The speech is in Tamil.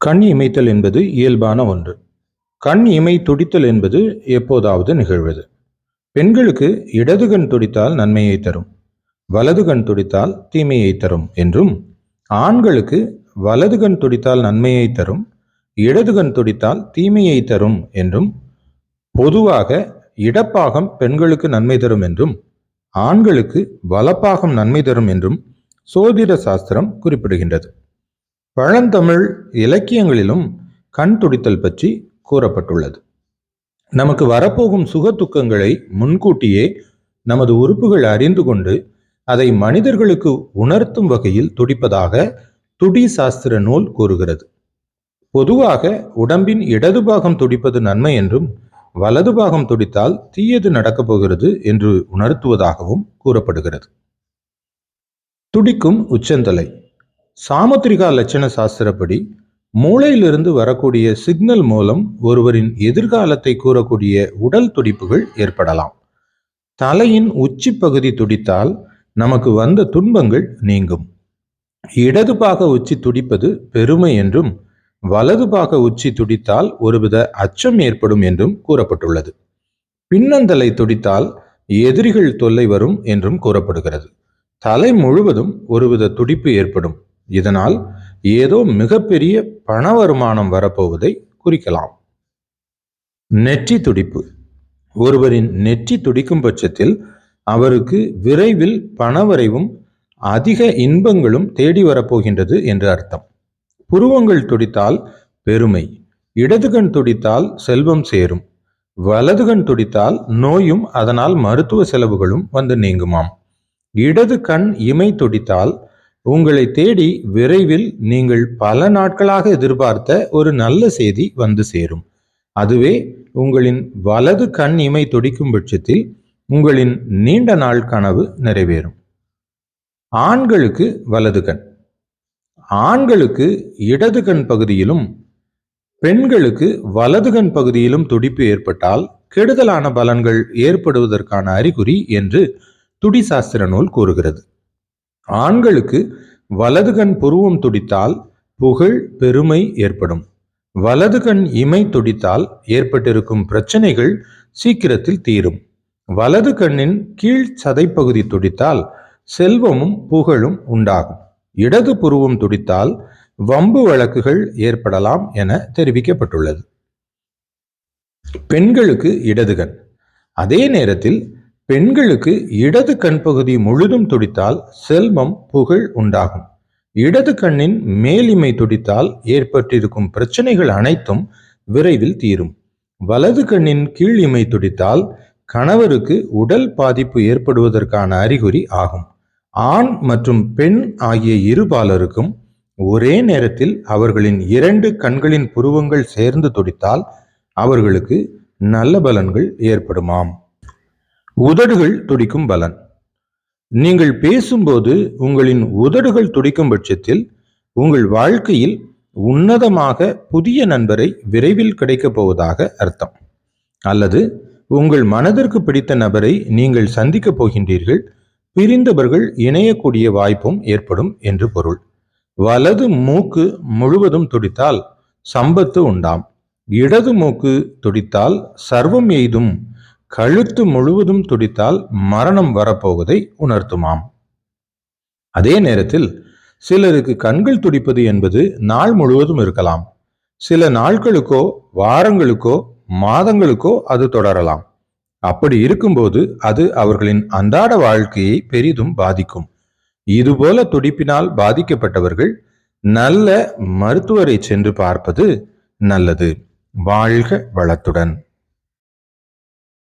கண் இமைத்தல் என்பது இயல்பான ஒன்று. கண் இமை துடித்தல் என்பது எப்போதாவது நிகழ்வது. பெண்களுக்கு இடது கண் துடித்தால் நன்மையை தரும் வலது கண் துடித்தால் தீமையை தரும் என்றும் ஆண்களுக்கு வலது கண் துடித்தால் நன்மையை தரும் இடது கண் துடித்தால் தீமையை தரும் என்றும் பொதுவாக இடப்பாகம் பெண்களுக்கு நன்மை தரும் என்றும் ஆண்களுக்கு வலப்பாகம் நன்மை தரும் என்றும் சோதிட சாஸ்திரம் குறிப்பிடுகின்றது. பழந்தமிழ் இலக்கியங்களிலும் கண் துடித்தல் பற்றி கூறப்பட்டுள்ளது. நமக்கு வரப்போகும் சுக துக்கங்களை முன்கூட்டியே நமது உறுப்புகள் அறிந்து கொண்டு அதை மனிதர்களுக்கு உணர்த்தும் வகையில் துடிப்பதாக துடி சாஸ்திர நூல் கூறுகிறது. பொதுவாக உடம்பின் இடது பாகம் துடிப்பது நன்மை என்றும் வலது பாகம் துடித்தால் தீயது நடக்கப் போகிறது என்று உணர்த்துவதாகவும் கூறப்படுகிறது. துடிக்கும் உச்சந்தலை. சாமுத்திரிகா லட்சண சாஸ்திரப்படி மூளையிலிருந்து வரக்கூடிய சிக்னல் மூலம் ஒருவரின் எதிர்காலத்தை கூறக்கூடிய உடல் துடிப்புகள் ஏற்படலாம். தலையின் உச்சி பகுதி துடித்தால் நமக்கு வந்த துன்பங்கள் நீங்கும். இடது பாக உச்சி துடிப்பது பெருமை என்றும் வலது பாக உச்சி துடித்தால் ஒருவித அச்சம் ஏற்படும் என்றும் கூறப்பட்டுள்ளது. பின்னந்தலை துடித்தால் எதிரிகள் தொல்லை வரும் என்றும் கூறப்படுகிறது. தலை முழுவதும் ஒருவித துடிப்பு ஏற்படும். இதனால் ஏதோ மிகப்பெரிய பண வருமானம் வரப்போவதை குறிக்கலாம். நெற்றி துடிப்பு. ஒருவரின் நெற்றி துடிக்கும் பட்சத்தில் அவருக்கு விரைவில் பணவரைவும் அதிக இன்பங்களும் தேடி வரப்போகின்றது என்று அர்த்தம். புருவங்கள் துடித்தால் பெருமை இடது கண் துடித்தால் செல்வம் சேரும். வலது கண் துடித்தால் நோயும் அதனால் மருத்துவ செலவுகளும் வந்து நீங்குமாம். இடது கண் இமை துடித்தால் உங்களை தேடி விரைவில் நீங்கள் பல நாட்களாக எதிர்பார்த்த ஒரு நல்ல செய்தி வந்து சேரும். அதுவே உங்களின் வலது கண் இமை துடிக்கும் பட்சத்தில் உங்களின் நீண்ட நாள் கனவு நிறைவேறும். ஆண்களுக்கு வலது கண். ஆண்களுக்கு இடது கண் பகுதியிலும் பெண்களுக்கு வலது கண் பகுதியிலும் துடிப்பு ஏற்பட்டால் கெடுதலான பலன்கள் ஏற்படுவதற்கான அறிகுறி என்று துடி சாஸ்திர நூல் கூறுகிறது. ஆண்களுக்கு வலது கண் புருவம் துடித்தால் புகழ் பெருமை ஏற்படும். வலது கண் இமை துடித்தால் ஏற்பட்டிருக்கும் பிரச்சனைகள் சீக்கிரத்தில் தீரும். வலது கண்ணின் கீழ் சதைப்பகுதி துடித்தால் செல்வமும் புகழும் உண்டாகும். இடது புருவம் துடித்தால் வம்பு வழக்குகள் ஏற்படலாம் என தெரிவிக்கப்பட்டுள்ளது. பெண்களுக்கு இடது கண். அதே நேரத்தில் பெண்களுக்கு இடது கண் பகுதி முழுதும் துடித்தால் செல்வம் புகழ் உண்டாகும். இடது கண்ணின் மேலிமை துடித்தால் ஏற்பட்டிருக்கும் பிரச்சனைகள் அனைத்தும் விரைவில் தீரும். வலது கண்ணின் கீழ் துடித்தால் கணவருக்கு உடல் பாதிப்பு ஏற்படுவதற்கான அறிகுறி ஆகும். ஆண் மற்றும் பெண் ஆகிய இருபாலருக்கும் ஒரே நேரத்தில் அவர்களின் இரண்டு கண்களின் புருவங்கள் சேர்ந்து துடித்தால் அவர்களுக்கு நல்ல பலன்கள் ஏற்படுமாம். உதடுகள் துடிக்கும் பலன். நீங்கள் பேசும்போது உங்களின் உதடுகள் துடிக்கும் பட்சத்தில் உங்கள் வாழ்க்கையில் உன்னதமாக புதிய நண்பரை விரைவில் கிடைக்கப் போவதாக அர்த்தம். அல்லது உங்கள் மனதிற்கு பிடித்த நபரை நீங்கள் சந்திக்கப் போகின்றீர்கள் பிரிந்தவர்கள் இணையக்கூடிய வாய்ப்பும் ஏற்படும் என்று பொருள். வலது மூக்கு முழுவதும் துடித்தால் சம்பத்து உண்டாம். இடது மூக்கு துடித்தால் சர்வம் எய்தும் கழுத்து முழுவதும் துடித்தால் மரணம் வரப்போவதை உணர்த்துமாம். அதே நேரத்தில் சிலருக்கு கண்கள் துடிப்பது என்பது நாள் முழுவதும் இருக்கலாம். சில நாட்களுக்கோ வாரங்களுக்கோ மாதங்களுக்கோ அது தொடரலாம். அப்படி இருக்கும்போது அது அவர்களின் அன்றாட வாழ்க்கையை பெரிதும் பாதிக்கும். இதுபோல துடிப்பினால் பாதிக்கப்பட்டவர்கள் நல்ல மருத்துவரை சென்று பார்ப்பது நல்லது. வாழ்க வளத்துடன்.